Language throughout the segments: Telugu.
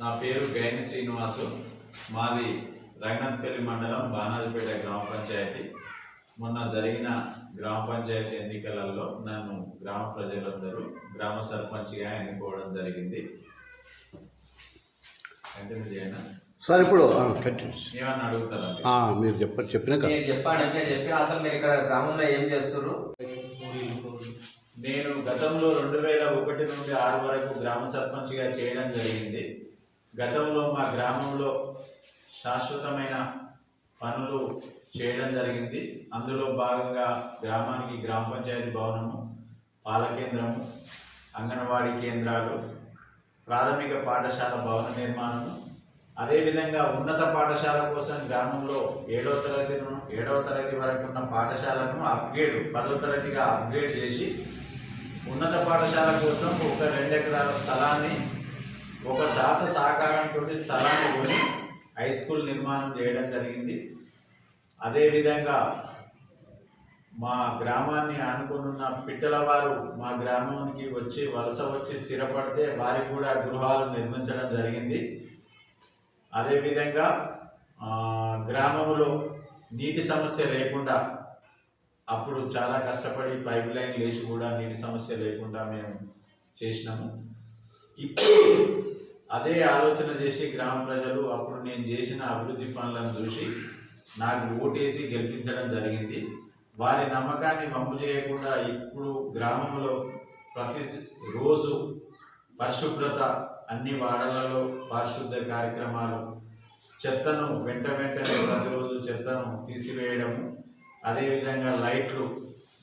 నా పేరు గైని శ్రీనివాసు. మాది రంగనాథపల్లి మండలం బానాజపేట గ్రామ పంచాయతీ. మొన్న జరిగిన గ్రామ పంచాయతీ ఎన్నికలలో నన్ను గ్రామ ప్రజలందరూ గ్రామ సర్పంచ్గా ఎన్నుకోవడం జరిగింది. కంటిన్యూ చేయనా? సార్ ఇప్పుడు కంటిన్యూ ఏమన్నా అడుగుతారండి? మీరు చెప్ప చెప్పిన నేను చెప్పాను నేను చెప్పిన అసలు మీరు ఇక్కడ గ్రామంలో ఏం చేస్తున్నారు నేను గతంలో రెండు వేల ఒకటి నుండి ఆరు వరకు గ్రామ సర్పంచ్గా చేయడం జరిగింది. గతంలో మా గ్రామంలో శాశ్వతమైన పనులు చేయడం జరిగింది. అందులో భాగంగా గ్రామానికి గ్రామ పంచాయతీ భవనము పాలకేంద్రము అంగన్వాడీ కేంద్రాలు ప్రాథమిక పాఠశాల భవన నిర్మాణము. అదేవిధంగా ఉన్నత పాఠశాల కోసం గ్రామంలో ఏడవ తరగతి ఏడవ తరగతి వరకు ఉన్న పాఠశాలను అప్గ్రేడ్ పదో తరగతిగా అప్గ్రేడ్ చేసి ఉన్నత పాఠశాల కోసం ఒక రెండు ఎకరాల స్థలాన్ని ఒక దాత సహకారంతో స్థలాన్ని కొని హై స్కూల్ నిర్మాణం చేయడం జరిగింది. అదేవిధంగా మా గ్రామాన్ని ఆనుకునున్న పిట్టల వారు మా గ్రామానికి వచ్చి వలస వచ్చి స్థిరపడితే వారికి కూడా గృహాలు నిర్మించడం జరిగింది. అదేవిధంగా గ్రామంలో నీటి సమస్య లేకుండా అప్పుడు చాలా కష్టపడి పైప్ లైన్ లేచి కూడా నీటి సమస్య లేకుండా మేము చేసినాము. ఇప్పుడు అదే ఆలోచన చేసి గ్రామ ప్రజలు అప్పుడు నేను చేసిన అభివృద్ధి పనులను చూసి నాకు ఓటేసి గెలిపించడం జరిగింది. వారి నమ్మకాన్ని వమ్ము చేయకుండా ఇప్పుడు గ్రామంలో ప్రతి రోజు పరిశుభ్రత అన్ని వాడలలో పారిశుద్ధ కార్యక్రమాలు చెత్తను వెంట వెంటనే ప్రతిరోజు చెత్తను తీసివేయడము అదేవిధంగా లైట్లు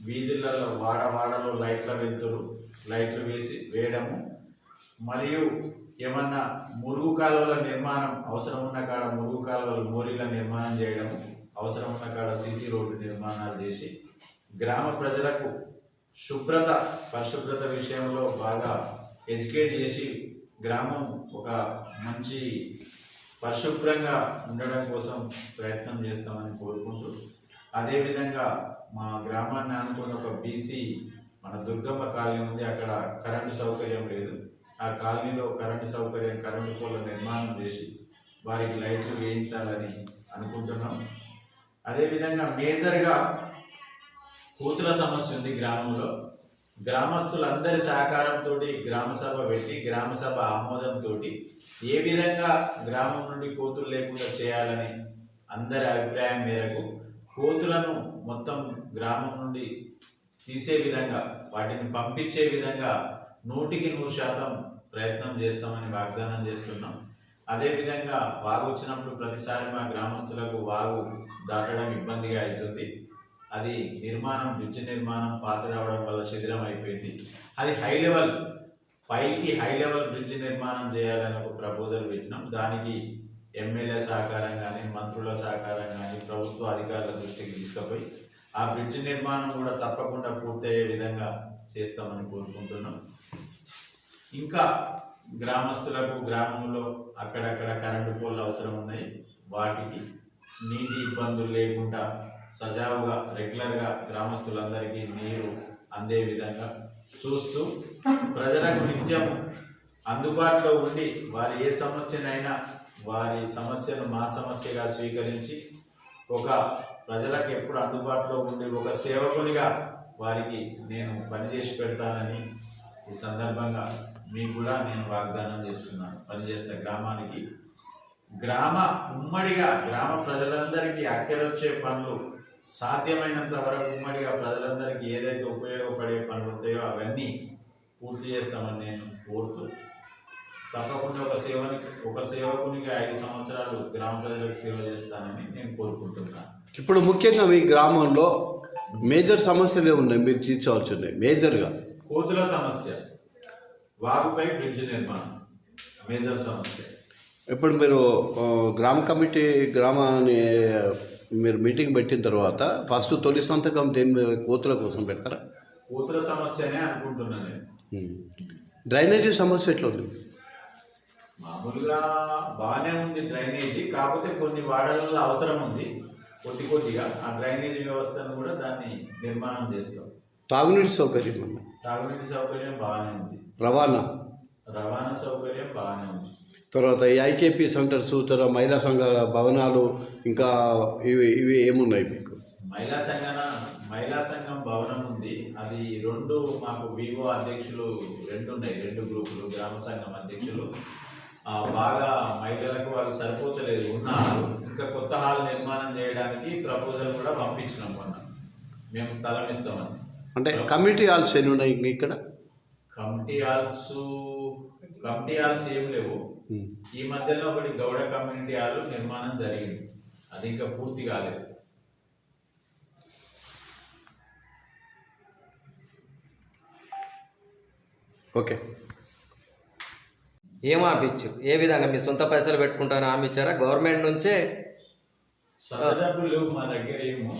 వీధులలో వాడ వాడలో లైట్ల వెలుతురు లైట్లు వేసి వేయడము మరియు ఏమన్నా మురుగు కాలువల నిర్మాణం అవసరం ఉన్న కాడ మురుగు కాలువల మోరీల నిర్మాణం చేయడం అవసరం ఉన్న కాడ సీసీ రోడ్డు నిర్మాణాలు చేసి గ్రామ ప్రజలకు శుభ్రత పరిశుభ్రత విషయంలో బాగా ఎడ్యుకేట్ చేసి గ్రామం ఒక మంచి పరిశుభ్రంగా ఉండడం కోసం ప్రయత్నం చేస్తామని కోరుకుంటూ అదేవిధంగా మా గ్రామాన్ని అనుకున్న ఒక బీసీ మన దుర్గమ్మ కాలనీ ఉంది అక్కడ కరెంటు సౌకర్యం లేదు. ఆ కాలనీలో కరెంటు సౌకర్యం కరెంటు పోల నిర్మాణం చేసి వారికి లైట్లు వేయించాలని అనుకుంటున్నాం. అదేవిధంగా మేజర్గా కూతుల సమస్య ఉంది గ్రామంలో. గ్రామస్తులందరి సహకారంతో గ్రామ సభ పెట్టి గ్రామసభ ఆమోదంతో ఏ విధంగా గ్రామం నుండి కోతులు లేకుండా చేయాలని అందరి అభిప్రాయం మేరకు కోతులను మొత్తం గ్రామం నుండి తీసే విధంగా వాటిని పంపించే విధంగా నూటికి నూరు శాతం ప్రయత్నం చేస్తామని వాగ్దానం చేస్తున్నాం. అదేవిధంగా వాగు వచ్చినప్పుడు ప్రతిసారి మా గ్రామస్తులకు వాగు దాటడం ఇబ్బందిగా అవుతుంది. అది నిర్మాణం బ్రిడ్జ్ నిర్మాణం పాత రావడం వల్ల శిథిలం అయిపోయింది. అది హై లెవెల్ పైకి హై లెవెల్ బ్రిడ్జ్ నిర్మాణం చేయాలని ఒక ప్రపోజల్ పెట్టినాం. దానికి ఎమ్మెల్యే సహకారం కానీ మంత్రుల సహకారం కానీ ప్రభుత్వ అధికారుల దృష్టికి తీసుకుపోయి ఆ బ్రిడ్జ్ నిర్మాణం కూడా తప్పకుండా పూర్తయ్యే విధంగా చేస్తామని కోరుకుంటున్నాం. ఇంకా గ్రామస్తులకు గ్రామంలో అక్కడక్కడ కరెంటు పోల్ అవసరం ఉన్నాయి. వాటికి నీటి ఇబ్బందులు లేకుండా సజావుగా రెగ్యులర్గా గ్రామస్తులందరికీ నీరు అందే విధంగా చూస్తూ ప్రజలకు నిత్యం అందుబాటులో ఉండి వారి ఏ సమస్యనైనా వారి సమస్యను మా సమస్యగా స్వీకరించి ఒక ప్రజలకు ఎప్పుడు అందుబాటులో ఉండి ఒక సేవకునిగా వారికి నేను పనిచేసి పెడతానని ఈ సందర్భంగా మీకు కూడా నేను వాగ్దానం చేస్తున్నాను. పనిచేస్తే గ్రామానికి. గ్రామ ఉమ్మడిగా గ్రామ ప్రజలందరికీ అక్కరొచ్చే పనులు సాధ్యమైనంత వరకు ఉమ్మడిగా ప్రజలందరికీ ఏదైతే ఉపయోగపడే పనులు ఉంటాయో అవన్నీ పూర్తి చేస్తామని నేను కోరుతూ తప్పకుండా ఒక సేవనికి ఒక సేవకునిగా ఐదు సంవత్సరాలు గ్రామ ప్రజలకు సేవ చేస్తానని నేను కోరుకుంటున్నాను. ఇప్పుడు ముఖ్యంగా మీ గ్రామంలో మేజర్ సమస్యలే ఉన్నాయి మీరు తీర్చవలసి ఉన్నాయి మేజర్గా. కోతుల సమస్య వాగుపై బ్రిడ్జ్ నిర్మాణం. మేజర్ సమస్య. ఇప్పుడు మీరు గ్రామ కమిటీ గ్రామాన్ని మీరు మీటింగ్ పెట్టిన తర్వాత ఫస్ట్ తొలి సంతకం దేని మీద? కోతుల కోసం పెడతారా? కోతుల సమస్యనే అనుకుంటున్నాను నేను. డ్రైనేజీ సమస్య ఎట్లా ఉంది? మామూలుగా బాగానే ఉంది డ్రైనేజీ కాకపోతే కొన్ని వాడలలో అవసరం ఉంది. కొద్ది కొద్దిగా ఆ డ్రైనేజీ వ్యవస్థను కూడా దాన్ని నిర్మాణం చేస్తాం. తాగునీటి సౌకర్యం అన్న. తాగునీటి సౌకర్యం బాగానే ఉంది. రవాణా. రవాణా సౌకర్యం బాగానే ఉంది. తర్వాత ఈ ఐకేపీ సెంటర్స్ తర్వాత మహిళా సంఘాల భవనాలు ఇంకా ఇవి ఇవి ఏమున్నాయి మీకు? మహిళా సంఘన మహిళా సంఘం భవనం ఉంది. అది రెండు మాకు వివో అధ్యక్షులు రెండు ఉన్నాయి. రెండు గ్రూపులు గ్రామ సంఘం అధ్యక్షులు. బాగా మహిళలకు వాళ్ళు సరిపోతలేదు. ఉన్నారు. ఇంకా కొత్త హాల్ నిర్మాణం చేయడానికి ప్రపోజల్ కూడా పంపించినాం మొన్న. మేము స్థలం ఇస్తామని. అంటే కమ్యూనిటీ హాల్స్ ఎన్ని ఉన్నాయి ఇంక ఇక్కడ? కమిటీ హాల్స్ కమిటీ హాల్స్ ఏం లేవు. ఈ మధ్యలో ఒకటి గౌడ కమ్యూనిటీ హాల్ నిర్మాణం జరిగింది. అది ఇంకా పూర్తి కాలేదు. ఓకే. ఏం ఆపిచ్చు ఏ విధంగా మీ సొంత పైసలు పెట్టుకుంటాను ఆమె ఇచ్చారా? గవర్నమెంట్ నుంచే? సొంత డబ్బులు మా దగ్గర ఏమో.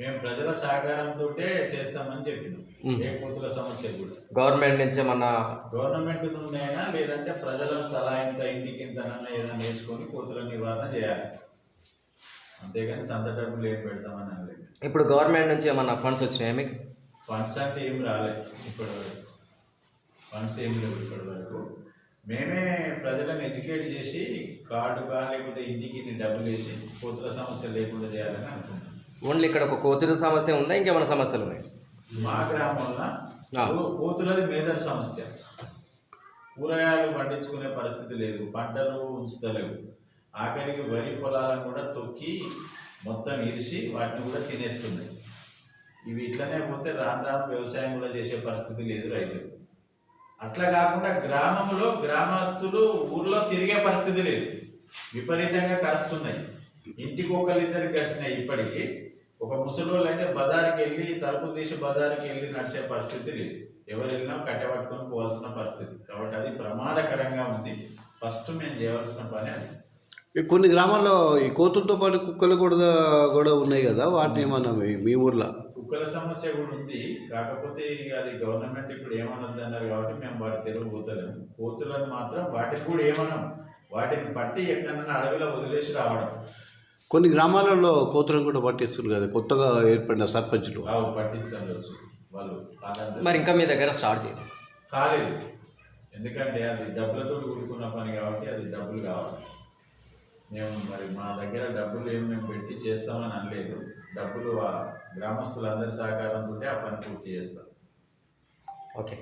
మేము ప్రజల సహకారంతో చేస్తామని చెప్పినాం. ఏ కోతుల సమస్య కూడా. గవర్నమెంట్ నుంచి ఏమన్నా గవర్నమెంట్ నుండి అయినా లేదంటే ప్రజలను తలా ఇంత ఇంటికి ఇంత ఏదైనా వేసుకొని కోతుల నివారణ చేయాలి. అంతేగాని సొంత డబ్బులు ఏం పెడతామని అనలేదు. ఇప్పుడు గవర్నమెంట్ నుంచి ఏమన్నా ఫండ్స్ వచ్చినాయా మీకు? ఫండ్స్ అంటే ఏం రాలేదు ఇప్పటి వరకు ఫండ్స్ ఏం లేవు ఇప్పటి వరకు మేమే ప్రజలను ఎడ్యుకేట్ చేసి కార్డుగా లేకపోతే ఇంటికి డబ్బులు వేసి కోతుల సమస్య లేకుండా చేయాలని అనుకుంటున్నాం. ఓన్లీ ఇక్కడ ఒక కోతుల సమస్య ఉందా? ఇంకేమైనా సమస్యలు ఉన్నాయి? మా గ్రామంలో కోతులది మేజర్ సమస్య. కూరగాయలు పండించుకునే పరిస్థితి లేదు పంటలు ఉంచుతలేవు. ఆఖరికి వరి పొలాలను కూడా తొక్కి మొత్తం ఇరిసి వాటిని కూడా తినేస్తున్నాయి. ఇవి ఇట్లనే పోతే రాను రాను వ్యవసాయం కూడా చేసే పరిస్థితి లేదు రైతులు. అట్లా కాకుండా గ్రామంలో గ్రామస్తులు ఊర్లో తిరిగే పరిస్థితి లేదు. విపరీతంగా కరుస్తున్నాయి. ఇంటికి ఒకళ్ళిద్దరు కరిసినాయి ఇప్పటికీ. ఒక ముసలోళ్ళు అయితే బజార్కి వెళ్ళి తలుపులు తీసి బజార్కి వెళ్ళి నడిచే పరిస్థితి లేదు. ఎవరు వెళ్ళినా కట్టె పట్టుకొని పోవాల్సిన పరిస్థితి. కాబట్టి అది ప్రమాదకరంగా ఉంది. ఫస్ట్ మేము చేయవలసిన పని అది. కొన్ని గ్రామాల్లో ఈ కోతులతో పాటు కుక్కలు కూడా కూడా ఉన్నాయి కదా? వాటిని మనం మీ ఊర్లో? కుక్కల సమస్య కూడా ఉంది. కాకపోతే ఇక అది గవర్నమెంట్ ఇప్పుడు ఏమనొద్దు అన్నారు కాబట్టి మేము వాటి తెరువు పోతలేము కోతులను మాత్రం వాటికి కూడా ఏమనం. వాటిని పట్టి ఎక్కడన్నా అడవిలో వదిలేసి రావడం. కొన్ని గ్రామాలలో కోతులను కూడా పట్టిస్తున్నారు కదా. కొత్తగా ఏర్పడిన సర్పంచులు. అవి పట్టిస్తుండొచ్చు వాళ్ళు మరి ఇంకా మీ దగ్గర స్టార్ట్ చేయండి కాలేదు. ఎందుకంటే అది డబ్బులతో కూడుకున్న పని కాబట్టి అది డబ్బులు కావాలి. మేము మరి మా దగ్గర డబ్బులు ఏమి మేము పెట్టి చేస్తామని అనలేదు. డబ్బులు గ్రామస్తులందరి సహకారంతో ఆ పని పూర్తి చేస్తారు. ఓకే.